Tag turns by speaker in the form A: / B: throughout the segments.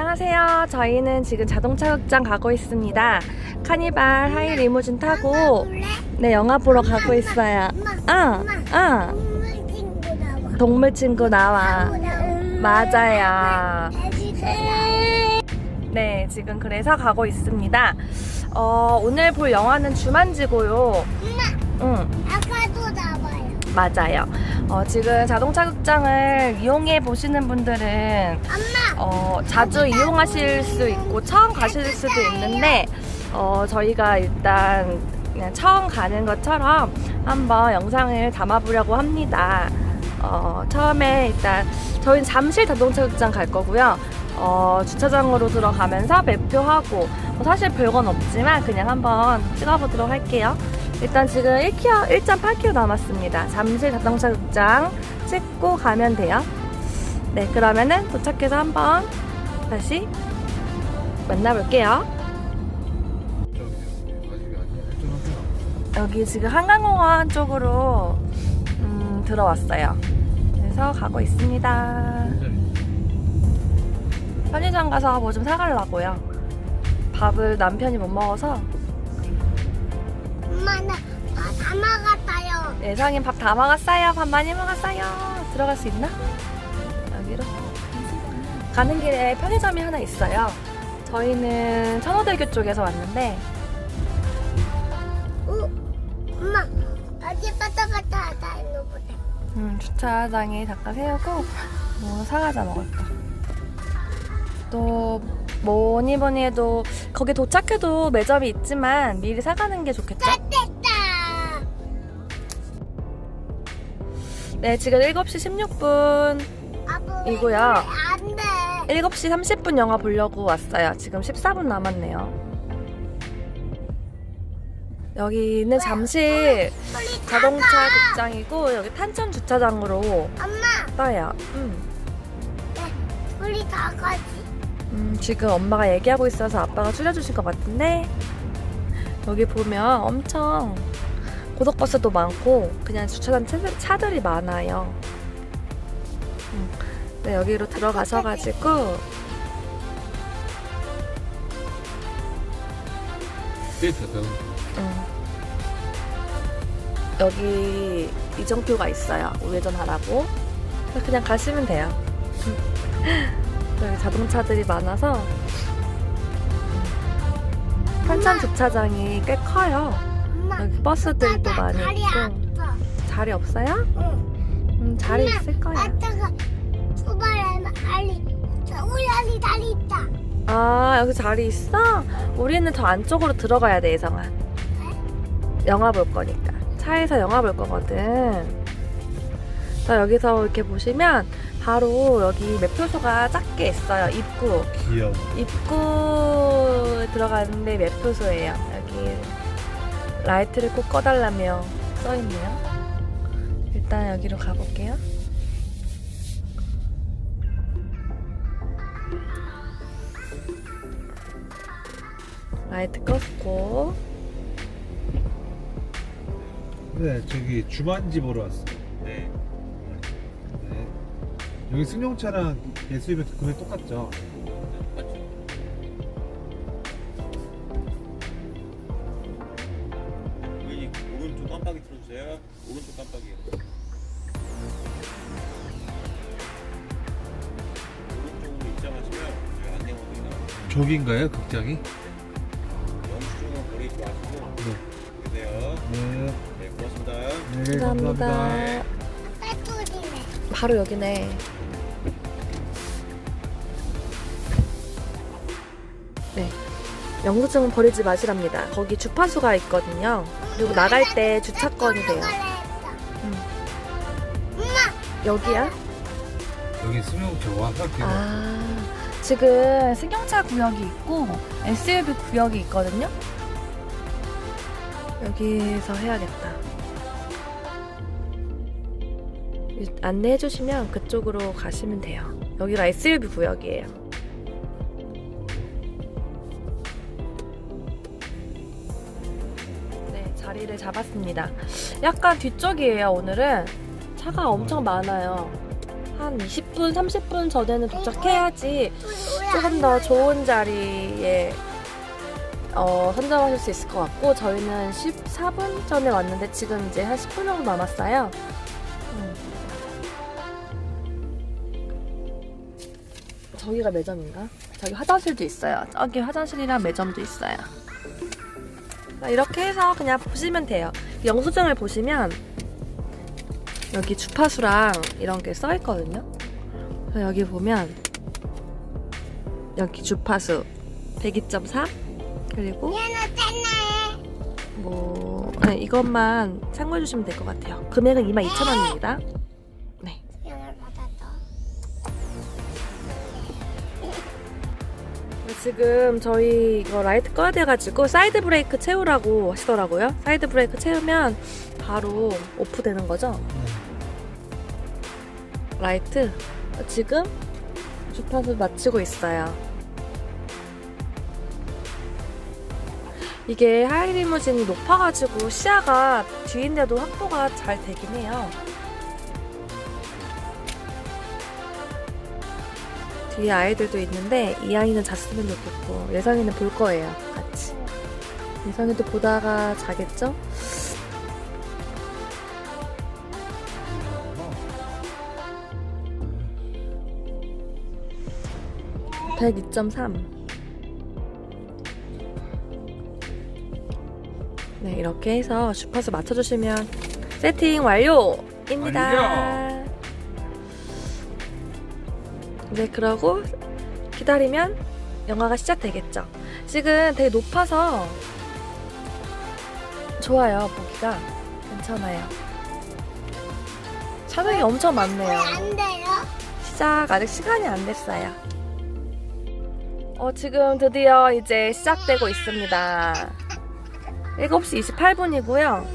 A: 안녕하세요. 저희는 지금 자동차 극장 가고 있습니다. 카니발 하이 리무진 타고 네 영화 보러 가고 있어요. 아, 아,
B: 동물 친구 나와.
A: 동물 친구 나와.
B: 음,
A: 맞아요. 네, 지금 그래서 가고 있습니다. 어, 오늘 볼 영화는 주만지고요. 응,
B: 아까도 나와요.
A: 맞아요. 어, 지금 자동차 극장을 이용해 보시는 분들은 어, 자주 이용하실 수 있고 처음 가실 수도 있는데 어, 저희가 일단 그냥 처음 가는 것처럼 한번 영상을 담아보려고 합니다. 어, 처음에 일단 저희는 잠실 자동차 극장 갈 거고요. 어, 주차장으로 들어가면서 매표하고 뭐 사실 별건 없지만 그냥 한번 찍어보도록 할게요. 일단 지금 1km, 1.8km 남았습니다. 잠실 자동차 극장 찍고 가면 돼요. 네, 그러면은 도착해서 한번 다시 만나볼게요. 여기 지금 한강공원 쪽으로 음, 들어왔어요. 그래서 가고 있습니다. 편의점 가서 뭐 좀 사가려고요. 밥을 남편이 못 먹어서
B: 엄마 나 아, 다 먹었어요.
A: 예상인 밥 다 먹었어요. 밥 많이 먹었어요. 들어갈 수 있나? 여기로. 가는 길에 편의점이 하나 있어요. 저희는 천호대교 쪽에서 왔는데
B: 오, 엄마, 어디 갔다 갔다 하다 이거 보자.
A: 음, 주차장에 잠깐 세우고 뭐 사가자 먹을까. 또 뭐니 뭐니 해도 거기 도착해도 매점이 있지만 미리 사가는 게 좋겠죠? 네, 지금 7시 16분,
B: 아빠,
A: 이거요.
B: 안 돼.
A: 7시 30분 영화 보려고 왔어요. 지금 14분 남았네요. 여기는
B: 다
A: 자동차
B: 가.
A: 극장이고 여기 탄천 주차장으로
B: 엄마,
A: 떠요. 음.
B: 우리 다 가지.
A: 음, 지금 엄마가 얘기하고 있어서 아빠가 줄여주실 것 같은데 여기 보면 엄청 고속버스도 많고 그냥 주차장 차, 차들이 많아요. 음, 네, 여기로 들어가셔가지고
C: 데이트가
A: 음, 여기 이정표가 있어요. 우회전하라고. 그냥 가시면 돼요. 여기 자동차들이 많아서 음, 탄천 주차장이 꽤 커요.
B: 엄마,
A: 여기 버스들도
B: 아빠
A: 많이
B: 다리
A: 있고
B: 아파.
A: 자리 없어요?
B: 응.
A: 음, 자리
B: 엄마,
A: 있을 거야.
B: 아빠가 수발하면 알리, 저 우리 알리 다리 있다.
A: 아 여기 자리 있어? 우리는 더 안쪽으로 들어가야 돼 예성아. 영화 볼 거니까 차에서 영화 볼 거거든. 자 여기서 이렇게 보시면 바로 여기 매표소가 작게 있어요. 입구
C: 귀여워.
A: 입구 들어가는데 매표소예요. 여기 라이트를 꼭 꺼달라며 써 있네요. 일단 여기로 가볼게요. 라이트 껐고
C: 네, 저기 주만지 보러 왔어.
D: 네.
C: 네. 여기 승용차랑 SUV 금액 똑같죠?
D: 맞죠. 오른쪽 깜빡이. 오른쪽으로 입장하시면 저희 안내원들이 나와요.
C: 저기인가요, 극장이?
D: 영수증은 마시고
C: 네.
D: 계세요.
C: 네.
D: 네, 고맙습니다.
C: 네,
A: 감사합니다.
C: 감사합니다.
B: 따뜻이네.
A: 바로 여기네. 네. 영수증은 버리지 마시랍니다. 거기 주파수가 있거든요. 그리고 나갈 때 주차권이 돼요. 음. 여기야?
C: 여기 와, 이렇게.
A: 아, 지금 승용차 구역이 있고 SUV 구역이 있거든요. 여기서 해야겠다. 안내해 주시면 그쪽으로 가시면 돼요. 여기가 SUV 구역이에요. 자리를 잡았습니다. 약간 뒤쪽이에요, 오늘은. 차가 엄청 많아요. 한 20분, 30분 전에는 도착해야지 조금 더 좋은 자리에 어, 선점하실 수 있을 것 같고 저희는 14분 전에 왔는데 지금 이제 한 10분 정도 남았어요. 음. 저기가 매점인가? 저기 화장실도 있어요. 저기 화장실이랑 매점도 있어요. 자, 이렇게 해서 그냥 보시면 돼요. 영수증을 보시면 여기 주파수랑 이런 게 써 있거든요. 여기 보면 여기 주파수 102.3 그리고. 뭐 네, 이것만 참고해 주시면 될 것 같아요. 금액은 22,000원입니다. 지금 저희 이거 라이트 꺼야 돼가지고 사이드 브레이크 채우라고 하시더라고요. 사이드 브레이크 채우면 바로 오프 되는 거죠. 라이트 지금 주파수 맞추고 있어요. 이게 하이리무진이 높아가지고 시야가 뒤인데도 확보가 잘 되긴 해요. 뒤에 아이들도 있는데 이 아이는 잤으면 좋겠고 예선이는 볼 거예요 같이 예선이도 보다가 자겠죠? (102.3) 네 이렇게 해서 주파수 맞춰주시면 세팅 완료입니다
C: 완료!
A: 네 그러고 기다리면 영화가 시작되겠죠. 지금 되게 높아서 좋아요 보기가 괜찮아요. 차량이 엄청 많네요.
B: 돼요?
A: 시작 아직 시간이 안 됐어요. 어 지금 드디어 이제 시작되고 있습니다. 7시 28분이고요.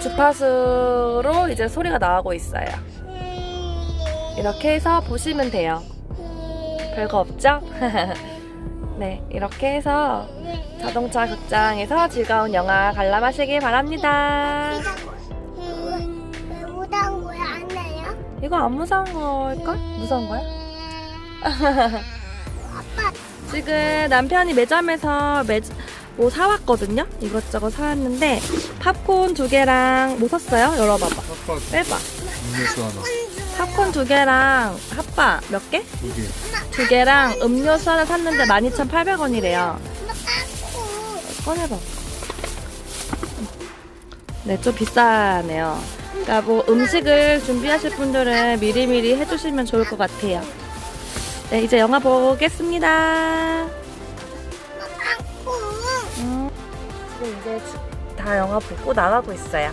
A: 주파수로 이제 소리가 나오고 있어요. 이렇게 해서 보시면 돼요. 별거 없죠? 네, 이렇게 해서 자동차 극장에서 즐거운 영화 관람하시길 바랍니다. 이거 안 무서운 걸걸? 무서운 거야? 지금 남편이 매점에서 매, 뭐 사왔거든요? 이것저것 사왔는데 팝콘 두 개랑 뭐 샀어요? 열어봐봐. 빼봐.
C: 음료수 하나
A: 팝콘 두 개랑 핫바 몇 개?
C: 두 개
A: 두 개랑 음료수 하나 샀는데 12,800원이래요.
B: 깎고
A: 꺼내봐. 네, 좀 비싸네요. 그러니까 뭐 음식을 준비하실 분들은 미리미리 해주시면 좋을 것 같아요. 네, 이제 영화 보겠습니다. 음, 지금 이제 주- 다 영화 보고 나가고 있어요.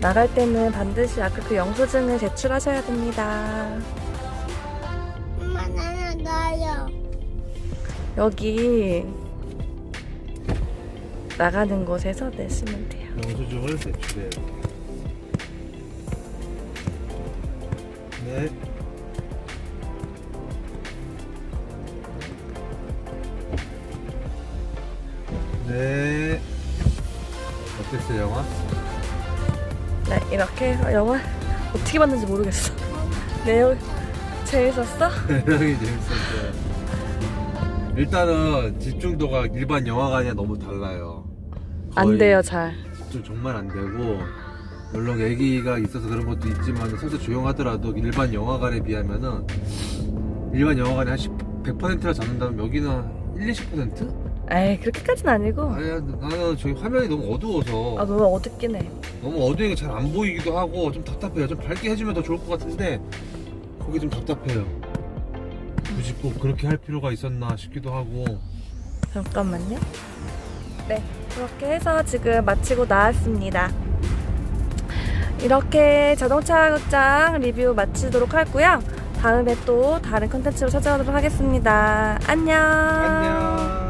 A: 나갈 때는 반드시 아까 그 영수증을 제출하셔야 됩니다.
B: 엄마 나는 나요.
A: 여기 나가는 곳에서 내시면 돼요.
C: 영수증을 제출해야 돼. 네. 네. 어땠어요, 영화?
A: 네, 이렇게 해서 영화 어떻게 봤는지 모르겠어. 내용 재밌었어?
C: 대단히 재밌었어요. 일단은 집중도가 일반 영화관이랑 너무 달라요.
A: 안
C: 거의
A: 돼요, 잘.
C: 집중 정말 안 되고 물론 애기가 있어서 그런 것도 있지만 살짝 조용하더라도 일반 영화관에 비하면은 일반 영화관이 한 10, 100%라 잡는다면 여기는 1, 20%?
A: 에이, 그렇게까지는 아니고.
C: 아니야 나는 저기 화면이 너무 어두워서
A: 아, 너무 어둡긴 해.
C: 너무 어두운 게잘안 보이기도 하고 좀 답답해요 좀 밝게 해주면 더 좋을 것 같은데 거기 좀 답답해요 굳이 꼭 그렇게 할 필요가 있었나 싶기도 하고
A: 잠깐만요. 네, 그렇게 해서 지금 마치고 나왔습니다. 이렇게 자동차 극장 리뷰 마치도록 하고요. 다음에 또 다른 컨텐츠로 찾아오도록 하겠습니다. 안녕.
C: 안녕